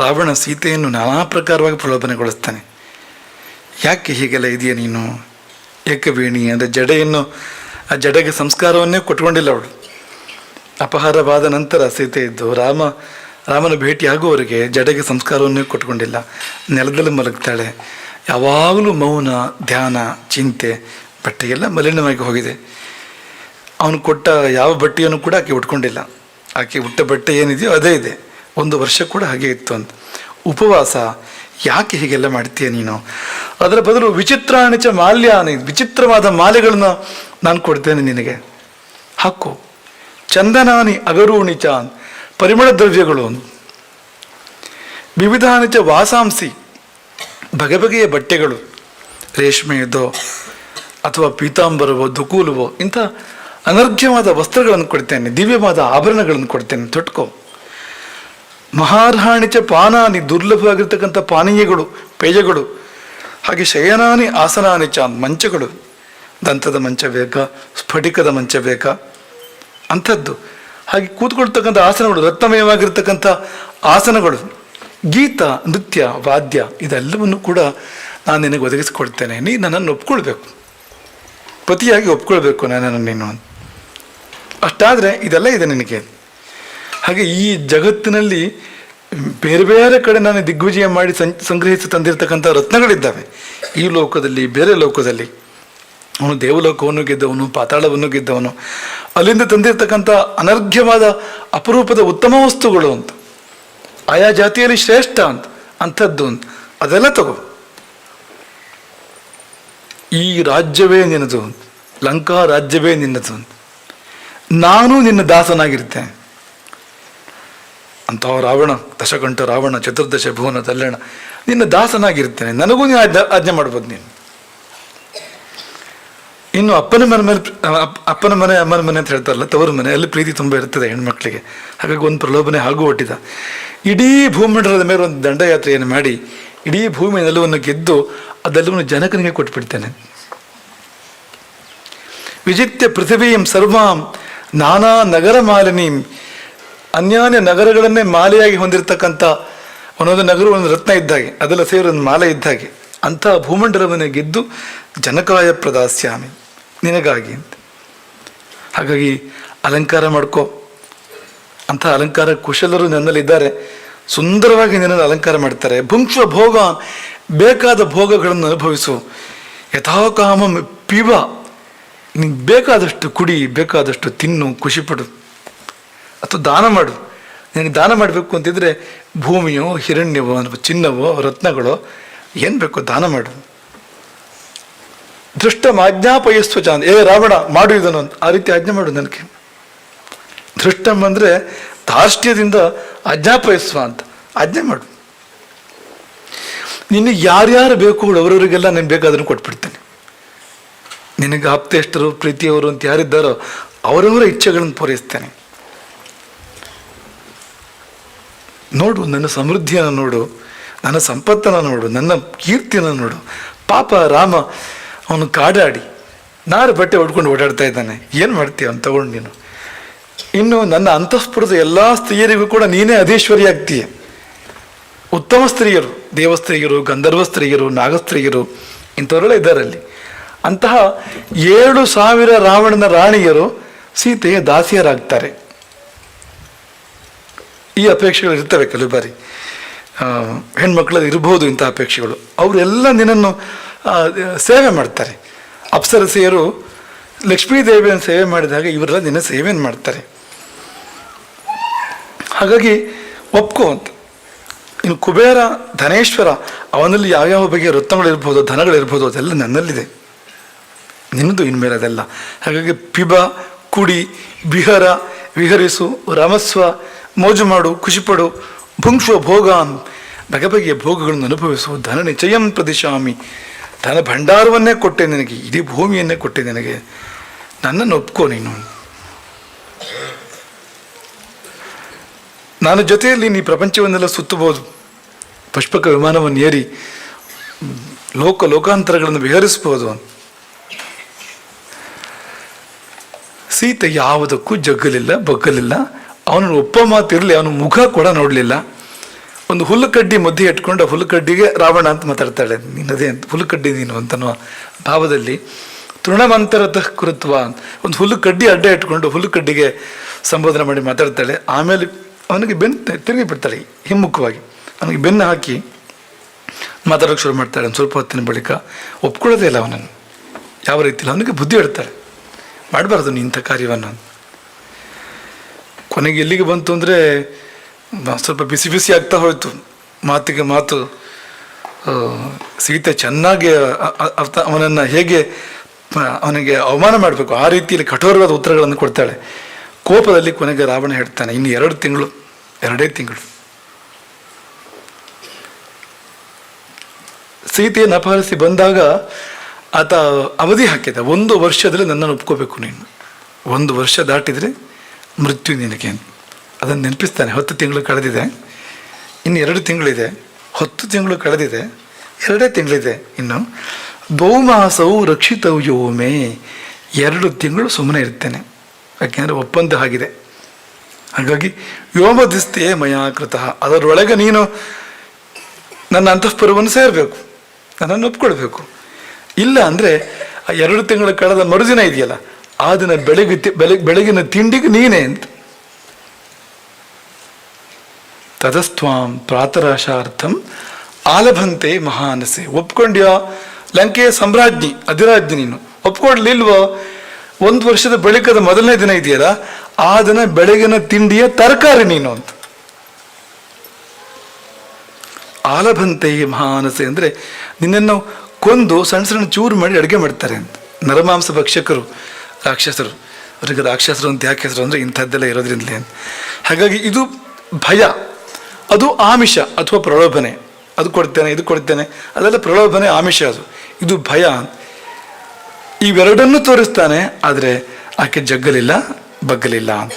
ರಾವಣ ಸೀತೆಯನ್ನು ನಾನಾ ಪ್ರಕಾರವಾಗಿ ಪ್ರಲೋಭನೆಗೊಳಿಸ್ತಾನೆ. ಯಾಕೆ ಹೀಗೆಲ್ಲ ಇದೆಯಾ ನೀನು? ಏಕವೇಣಿ ಅಂದರೆ ಜಡೆಯನ್ನು, ಆ ಜಡೆಗೆ ಸಂಸ್ಕಾರವನ್ನೇ ಕೊಟ್ಕೊಂಡಿಲ್ಲ ಅವಳು. ಅಪಹಾರವಾದ ನಂತರ ಸೀತೆ ಇದ್ದು ರಾಮ, ರಾಮನ ಭೇಟಿಯಾಗುವವರೆಗೆ ಜಡೆಗೆ ಸಂಸ್ಕಾರವನ್ನೇ ಕೊಟ್ಕೊಂಡಿಲ್ಲ. ನೆಲದಲ್ಲಿ ಮಲಗ್ತಾಳೆ. ಯಾವಾಗಲೂ ಮೌನ, ಧ್ಯಾನ, ಚಿಂತೆ ಬಟ್ಟೆಗೆಲ್ಲ ಮಲಿನವಾಗಿ ಹೋಗಿದೆ. ಅವನು ಕೊಟ್ಟ ಯಾವ ಬಟ್ಟೆಯನ್ನು ಕೂಡ ಆಕೆ ಉಟ್ಕೊಂಡಿಲ್ಲ. ಆಕೆ ಉಟ್ಟ ಬಟ್ಟೆ ಏನಿದೆಯೋ ಅದೇ ಇದೆ. ಒಂದು ವರ್ಷ ಕೂಡ ಹಾಗೆ ಇತ್ತು ಅಂತ. ಉಪವಾಸ, ಯಾಕೆ ಹೀಗೆಲ್ಲ ಮಾಡ್ತೀಯ ನೀನು? ಅದರ ಬದಲು ವಿಚಿತ್ರಾಣಿಚ ಮಾಲ್ಯಾನಿ, ವಿಚಿತ್ರವಾದ ಮಾಲೆಗಳನ್ನು ನಾನು ಕೊಡ್ತೇನೆ ನಿನಗೆ. ಹಾಕು. ಚಂದನಾನಿ ಅಗರೂಣಿಚ ಪರಿಮಳ ದ್ರವ್ಯಗಳು ವಿವಿಧಾನಿಚ ವಾಸಾಂಸಿ ಬಗೆ ಬಗೆಯ ಬಟ್ಟೆಗಳು. ರೇಷ್ಮೆಯದೋ ಅಥವಾ ಪೀತಾಂಬರವೋ, ದುಕೂಲವೋ, ಇಂಥ ಅನರ್ಘ್ಯವಾದ ವಸ್ತ್ರಗಳನ್ನು ಕೊಡ್ತೇನೆ, ದಿವ್ಯವಾದ ಆಭರಣಗಳನ್ನು ಕೊಡ್ತೇನೆ, ತೊಟ್ಕೋ. ಮಹಾರ್ಹಾಣಿಚ ಪಾನಾನಿ, ದುರ್ಲಭವಾಗಿರ್ತಕ್ಕಂಥ ಪಾನೀಯಗಳು, ಪೇಯಗಳು. ಹಾಗೆ ಶಯನಾನಿ, ಆಸನಾನಿ ಚ ಮಂಚಗಳು. ದಂತದ ಮಂಚ ಬೇಕಾ ಸ್ಫಟಿಕದ ಮಂಚ ಬೇಕಾ ಅಂಥದ್ದು. ಹಾಗೆ ಕೂತ್ಕೊಳ್ತಕ್ಕಂಥ ಆಸನಗಳು, ರತ್ನಮಯವಾಗಿರ್ತಕ್ಕಂಥ ಆಸನಗಳು. ಗೀತ, ನೃತ್ಯ, ವಾದ್ಯ, ಇದೆಲ್ಲವನ್ನು ಕೂಡ ನಾನು ನಿನಗೆ ಒದಗಿಸಿಕೊಡ್ತೇನೆ ನೀ ನನ್ನನ್ನು ಒಪ್ಕೊಳ್ಬೇಕು. ಪತಿಯಾಗಿ ಒಪ್ಕೊಳ್ಬೇಕು ನನ್ನನ್ನು ನೀನು ಅಷ್ಟಾದರೆ ಇದೆಲ್ಲ ಇದೆ ನಿನಗೆ. ಹಾಗೆ ಈ ಜಗತ್ತಿನಲ್ಲಿ ಬೇರೆ ಬೇರೆ ಕಡೆ ನಾನು ದಿಗ್ವಿಜಯ ಮಾಡಿ ಸಂಗ್ರಹಿಸಿ ತಂದಿರತಕ್ಕಂಥ ರತ್ನಗಳಿದ್ದಾವೆ. ಈ ಲೋಕದಲ್ಲಿ, ಬೇರೆ ಲೋಕದಲ್ಲಿ. ಅವನು ದೇವಲೋಕವನ್ನು ಗೆದ್ದವನು, ಪಾತಾಳವನ್ನು ಗೆದ್ದವನು. ಅಲ್ಲಿಂದ ತಂದಿರತಕ್ಕಂಥ ಅನರ್ಘ್ಯವಾದ ಅಪರೂಪದ ಉತ್ತಮ ವಸ್ತುಗಳು ಅಂತ. ಆಯಾ ಜಾತಿಯಲ್ಲಿ ಶ್ರೇಷ್ಠ ಅಂತ, ಅಂಥದ್ದು ಅಂತ. ಅದೆಲ್ಲ ತಗೋ. ಈ ರಾಜ್ಯವೇ ನಿನ್ನದು ಲಂಕಾ ರಾಜ್ಯವೇ ನಿನ್ನದು ನಾನು ನಿನ್ನ ದಾಸನಾಗಿರ್ತೇನೆ. ಅಂತಹ ರಾವಣ, ದಶಕಂಠ ರಾವಣ, ಚತುರ್ದಶ ಭುವನ, ತಲ್ಲಣ. ನಿನ್ನ ದಾಸನಾಗಿರ್ತೇನೆ ನನಗೂ ನೀನು ಆಜ್ಞೆ ಆಜ್ಞೆ ಮಾಡ್ಬೋದು ನೀನು. ಇನ್ನು ಅಪ್ಪನ ಮನೆ ಮೇಲೆ, ಅಪ್- ಅಪ್ಪನ ಮನೆ, ಅಮ್ಮನ ಮನೆ ಅಂತ ಹೇಳ್ತಾರಲ್ಲ, ತವರು ಮನೆ, ಅಲ್ಲಿ ಪ್ರೀತಿ ತುಂಬ ಇರ್ತದೆ ಹೆಣ್ಮಕ್ಳಿಗೆ. ಹಾಗಾಗಿ ಒಂದು ಪ್ರಲೋಭನೆ ಹಾಗೂ ಒಟ್ಟಿದ ಇಡೀ ಭೂಮಂಡಲದ ಮೇಲೆ ಒಂದು ದಂಡಯಾತ್ರೆಯನ್ನು ಮಾಡಿ, ಇಡೀ ಭೂಮಿ ನೆಲವನ್ನು ಗೆದ್ದು, ಅದೆಲ್ಲವನ್ನು ಜನಕನಿಗೆ ಕೊಟ್ಬಿಡ್ತೇನೆ. ವಿಜಿತ್ಯ ಪೃಥ್ವೀಂ ಸರ್ವಾಂ ನಾನಾ ನಗರ ಮಾಲಿನೀಂ ಅನ್ಯಾನ್ಯ ನಗರಗಳನ್ನೇ ಮಾಲೆಯಾಗಿ ಹೊಂದಿರತಕ್ಕಂಥ ಒಂದೊಂದು ನಗರ ಒಂದು ರತ್ನ ಇದ್ದಾಗೆ, ಅದೆಲ್ಲ ಸೇರಿ ಒಂದು ಮಾಲೆ ಇದ್ದಾಗೆ. ಅಂತಹ ಭೂಮಂಡಲವನ್ನು ಗೆದ್ದು ಜನಕಾಯ ಪ್ರದಾಸ್ಯಾಮಿ, ನಿನಗಾಗಿ ಅಂತ. ಹಾಗಾಗಿ ಅಲಂಕಾರ ಮಾಡ್ಕೋ. ಅಂಥ ಅಲಂಕಾರ ಕುಶಲರು ನನ್ನಲ್ಲಿದ್ದಾರೆ ಸುಂದರವಾಗಿ ನಿನ್ನನ್ನು ಅಲಂಕಾರ ಮಾಡ್ತಾರೆ. ಭುಂಕ್ಷ ಭೋಗ, ಬೇಕಾದ ಭೋಗಗಳನ್ನು ಅನುಭವಿಸು. ಯಥಾಕಾಮ ಪಿವ. ನಿಂಗೆ ಬೇಕಾದಷ್ಟು ಕುಡಿ, ಬೇಕಾದಷ್ಟು ತಿನ್ನು ಖುಷಿಪಡು ಅಥವಾ ದಾನ ಮಾಡು. ನಿನಗೆ ದಾನ ಮಾಡಬೇಕು ಅಂತಿದ್ರೆ ಭೂಮಿಯೋ, ಹಿರಣ್ಯವೋ, ಅಥವಾ ಚಿನ್ನವೋ, ರತ್ನಗಳೋ, ಏನು ಬೇಕೋ ದಾನ ಮಾಡು. ದೃಷ್ಟ ಆಜ್ಞಾಪಯಸ್ವ ಚಾಂದ್ ಏ ರಾವಣ, ಮಾಡು ಇದನ್ನು ಅಂತ. ಆ ರೀತಿ ಆಜ್ಞೆ ಮಾಡು ನನಗೆ. ದೃಷ್ಟಂ ಅಂದರೆ ಧಾರ್ಷ್ಟ್ಯದಿಂದ ಆಜ್ಞಾಪಯಸ್ವ ಅಂತ. ಆಜ್ಞೆ ಮಾಡು. ನಿನಗೆ ಯಾರ್ಯಾರು ಬೇಕು ಅವರವರಿಗೆಲ್ಲ ನಾನು ಬೇಕಾದ್ರೂ ಕೊಟ್ಬಿಡ್ತೇನೆ. ನಿನಗೆ ಆಪ್ತೇಷ್ಟರು, ಪ್ರೀತಿಯವರು ಅಂತ ಯಾರಿದ್ದಾರೋ ಅವರವರ ಇಚ್ಛೆಗಳನ್ನು ಪೂರೈಸ್ತೇನೆ. ನೋಡು, ನನ್ನ ಸಮೃದ್ಧಿಯನ್ನು ನೋಡು, ನನ್ನ ಸಂಪತ್ತನ್ನು ನೋಡು, ನನ್ನ ಕೀರ್ತಿಯನ್ನು ನೋಡು. ಪಾಪ ರಾಮ, ಅವನು ಕಾಡಾಡಿ, ನಾರು ಬಟ್ಟೆ ಹೊಡ್ಕೊಂಡು ಓಡಾಡ್ತಾ ಇದ್ದಾನೆ. ಏನು ಮಾಡ್ತೀಯ ಅವ್ನು ತಗೊಂಡು ನೀನು? ಇನ್ನು ನನ್ನ ಅಂತಃಪುರದ ಎಲ್ಲ ಸ್ತ್ರೀಯರಿಗೂ ಕೂಡ ನೀನೇ ಅಧೀಶ್ವರಿ ಆಗ್ತೀಯ. ಉತ್ತಮ ಸ್ತ್ರೀಯರು ದೇವಸ್ತ್ರೀಯರು ಗಂಧರ್ವ ಸ್ತ್ರೀಯರು ನಾಗಸ್ತ್ರೀಯರು ಇಂಥವರೆಲ್ಲ ಇದ್ದಾರೆ ಅಲ್ಲಿ ಅಂತಹ ಏಳು ಸಾವಿರ ರಾವಣನ ರಾಣಿಯರು ಸೀತೆಯ ದಾಸಿಯರಾಗ್ತಾರೆ. ಈ ಅಪೇಕ್ಷೆಗಳು ಇರ್ತವೆ ಕೆಲವು ಬಾರಿ. ಹೆಣ್ಮಕ್ಳಲ್ಲಿ ಇರಬಹುದು ಇಂಥ ಅಪೇಕ್ಷೆಗಳು. ಅವರೆಲ್ಲ ನಿನ್ನನ್ನು ಸೇವೆ ಮಾಡ್ತಾರೆ. ಅಪ್ಸರಸೆಯರು ಲಕ್ಷ್ಮೀದೇವಿಯನ್ನು ಸೇವೆ ಮಾಡಿದಾಗ ಇವರೆಲ್ಲ ನಿನ್ನ ಸೇವೆಯನ್ನು ಮಾಡ್ತಾರೆ. ಹಾಗಾಗಿ ಒಪ್ಕೋ ಅಂತ. ಇನ್ನು ಕುಬೇರ, ಧನೇಶ್ವರ, ಅವನಲ್ಲಿ ಯಾವ್ಯಾವ ಬಗೆಯ ವೃತ್ತಗಳಿರ್ಬೋದು ಧನಗಳಿರ್ಬೋದು ಅದೆಲ್ಲ ನನ್ನಲ್ಲಿದೆ. ನಿನ್ನದು ಇನ್ಮೇಲೆ ಅದೆಲ್ಲ. ಹಾಗಾಗಿ ಪಿಬ, ಕುಡಿ ಬಿಹರ ವಿಹರಿಸು, ರಮಸ್ವ ಮೋಜು ಮಾಡು ಖುಷಿಪಡು ಭುಂಕ್ಷುವ ಭೋಗಾನ್, ಬಗೆ ಬಗೆಯ ಭೋಗಗಳನ್ನು ಅನುಭವಿಸುವ ಧನ ನಿಚಯಂ ಪ್ರದಿಶಾಮಿ. ಧನ ಭಂಡಾರವನ್ನೇ ಕೊಟ್ಟೆ ನಿನಗೆ, ಇಡೀ ಭೂಮಿಯನ್ನೇ ಕೊಟ್ಟೆ ನಿನಗೆ. ನನ್ನನ್ನು ಒಪ್ಕೋ ನೀನು. ನಾನು ಜೊತೆಯಲ್ಲಿ ನೀ ಪ್ರಪಂಚವನ್ನೆಲ್ಲ ಸುತ್ತಬಹುದು ಪುಷ್ಪಕ ವಿಮಾನವನ್ನು ಏರಿ, ಲೋಕ ಲೋಕಾಂತರಗಳನ್ನು ವಿಹರಿಸಬಹುದು ಸೀತೆ ಯಾವುದಕ್ಕೂ ಜಗ್ಗಲಿಲ್ಲ, ಬಗ್ಗಲಿಲ್ಲ. ಅವನು ಒಪ್ಪ ಮಾತಿರಲಿ ಅವನ ಮುಖ ಕೂಡ ನೋಡಲಿಲ್ಲ. ಒಂದು ಹುಲ್ಲುಕಡ್ಡಿ ಮಧ್ಯೆ ಇಟ್ಕೊಂಡು ಆ ಹುಲ್ಲುಕಡ್ಡಿಗೆ ರಾವಣ ಅಂತ ಮಾತಾಡ್ತಾಳೆ, ನಿನ್ನದೇ ಅಂತ, ಹುಲ್ಲುಕಡ್ಡಿ ನೀನು ಅಂತನೋ ಭಾವದಲ್ಲಿ. ತೃಣಮಂತರತಃ ಕೃತ್ವ ಒಂದು ಹುಲ್ಲುಕಡ್ಡಿ ಅಡ್ಡ ಇಟ್ಕೊಂಡು ಹುಲ್ಲುಕಡ್ಡಿಗೆ ಸಂಬೋಧನೆ ಮಾಡಿ ಮಾತಾಡ್ತಾಳೆ. ಆಮೇಲೆ ಅವನಿಗೆ ಬೆನ್ನು ತಿರುಗಿ ಬಿಡ್ತಾಳೆ, ಹಿಮ್ಮುಖವಾಗಿ. ಅವನಿಗೆ ಬೆನ್ನು ಹಾಕಿ ಮಾತಾಡೋಕೆ ಶುರು ಮಾಡ್ತಾಳೆ, ಒಂದು ಸ್ವಲ್ಪ ಹೊತ್ತಿನ ಬಳಿಕ. ಒಪ್ಕೊಳ್ಳೋದೇ ಇಲ್ಲ ಅವನನ್ನು. ಯಾವ ರೀತಿಯಲ್ಲಿ? ಅವನಿಗೆ ಬುದ್ಧಿ ಹೇಳ್ತಾಳೆ, ಮಾಡಬಾರ್ದು ನೀ ಇಂಥ ಕಾರ್ಯವನ್ನು ಕೊನೆಗೆ ಎಲ್ಲಿಗೆ ಬಂತು ಅಂದರೆ ಸ್ವಲ್ಪ ಬಿಸಿ ಬಿಸಿ ಆಗ್ತಾ ಹೋಯಿತು. ಮಾತಿಗೆ ಮಾತು ಸೀತೆ ಚೆನ್ನಾಗಿ ಅರ್ಥ, ಅವನನ್ನು ಹೇಗೆ ಅವನಿಗೆ ಅವಮಾನ ಮಾಡಬೇಕು, ಆ ರೀತಿಯಲ್ಲಿ ಕಠೋರವಾದ ಉತ್ತರಗಳನ್ನು ಕೊಡ್ತಾಳೆ. ಕೋಪದಲ್ಲಿ ಕೊನೆಗೆ ರಾವಣ ಹೇಳ್ತಾನೆ, ಇನ್ನು ಎರಡು ತಿಂಗಳು, ಎರಡೇ ತಿಂಗಳು. ಸೀತೆಯನ್ನು ಅಪಹರಿಸಿ ಬಂದಾಗ, ಆತ ಅವಧಿ ಹಾಕಿದ. ಒಂದು ವರ್ಷದಲ್ಲಿ ನನ್ನನ್ನು ಒಪ್ಕೋಬೇಕು ನೀನು. ಒಂದು ವರ್ಷ ದಾಟಿದರೆ ಮೃತ್ಯು ನಿನಗೆ ಅದನ್ನು ನೆನಪಿಸ್ತಾನೆ. ಹತ್ತು ತಿಂಗಳು ಕಳೆದಿದೆ. ಇನ್ನು ಎರಡು ತಿಂಗಳಿದೆ. ಹತ್ತು ತಿಂಗಳು ಕಳೆದಿದೆ. ಎರಡೇ ತಿಂಗಳಿದೆ. ಇನ್ನು ದ್ವೌಮಾಸವು ರಕ್ಷಿತವ್ಯೋಮೆ ಎರಡು ತಿಂಗಳು ಸುಮ್ಮನೆ ಇರ್ತೇನೆ. ಯಾಕೆಂದರೆ ಒಪ್ಪಂದ ಆಗಿದೆ. ಹಾಗಾಗಿ ಯೋಮಧಿಸ್ತೇ ಮಯಾಕೃತ ಅದರೊಳಗೆ ನೀನು ನನ್ನ ಅಂತಃಪುರವನ್ನು ಸೇರಬೇಕು. ನನ್ನನ್ನು ಒಪ್ಕೊಳ್ಬೇಕು ಇಲ್ಲ ಅಂದರೆ ಆ ಎರಡು ತಿಂಗಳು ಕಳೆದ ಮರುದಿನ ಇದೆಯಲ್ಲ ಆ ದಿನ ಬೆಳಗ್ಗೆ ಬೆಳಗ್ಗೆ ಬೆಳಗಿನ ತಿಂಡಿಗೆ ನೀನೇ ಅಂತ. ತದಸ್ತ್ವಾಂ ಪ್ರಾತರಾಶಾರ್ಥಂ ಆಲಭಂತೆ ಮಹಾನಸೆ. ಒಪ್ಕೊಂಡ್ಯ? ಲಂಕೆಯ ಸಾಮ್ರಾಜ್ಞಿ, ಅಧಿರಾಜ್ಞಿ ನೀನು. ಒಪ್ಕೊಡ್ಲಿಲ್ವೋ? ಒಂದು ವರ್ಷದ ಬಳಿಕದ ಮೊದಲನೇ ದಿನ ಇದೆಯಲ್ಲ, ಆ ದಿನ ಬೆಳಗಿನ ತಿಂಡಿಯ ತರಕಾರಿ ನೀನು ಅಂತ. ಆಲಭಂತೆ ಮಹಾನಸೆ ಅಂದರೆ ನಿನ್ನನ್ನು ಕೊಂದು ಸಣ್ಣ ಸಣ್ಣ ಚೂರು ಮಾಡಿ ಅಡುಗೆ ಮಾಡ್ತಾರೆ ಅಂತ. ನರಮಾಂಸ ಭಕ್ಷಕರು. ರಾಕ್ಷಸರು, ಅವರಿಗೆ ರಾಕ್ಷಸರು ಅಂತ ಯಾಕೆ ಹೆಸರು ಅಂದರೆ ಇಂಥದ್ದೆಲ್ಲ ಇರೋದ್ರಿಂದಲೇ ಹಾಗಾಗಿ ಇದು ಭಯ, ಅದು ಆಮಿಷ ಅಥವಾ ಪ್ರಲೋಭನೆ. ಅದು ಕೊಡ್ತೇನೆ, ಇದು ಕೊಡ್ತೇನೆ ಅದೆಲ್ಲ ಪ್ರಲೋಭನೆ, ಆಮಿಷ ಅದು. ಇದು ಭಯ. ಇವೆರಡನ್ನೂ ತೋರಿಸ್ತಾನೆ, ಆದರೆ ಆಕೆ ಜಗ್ಗಲಿಲ್ಲ, ಬಗ್ಗಲಿಲ್ಲ ಅಂತ.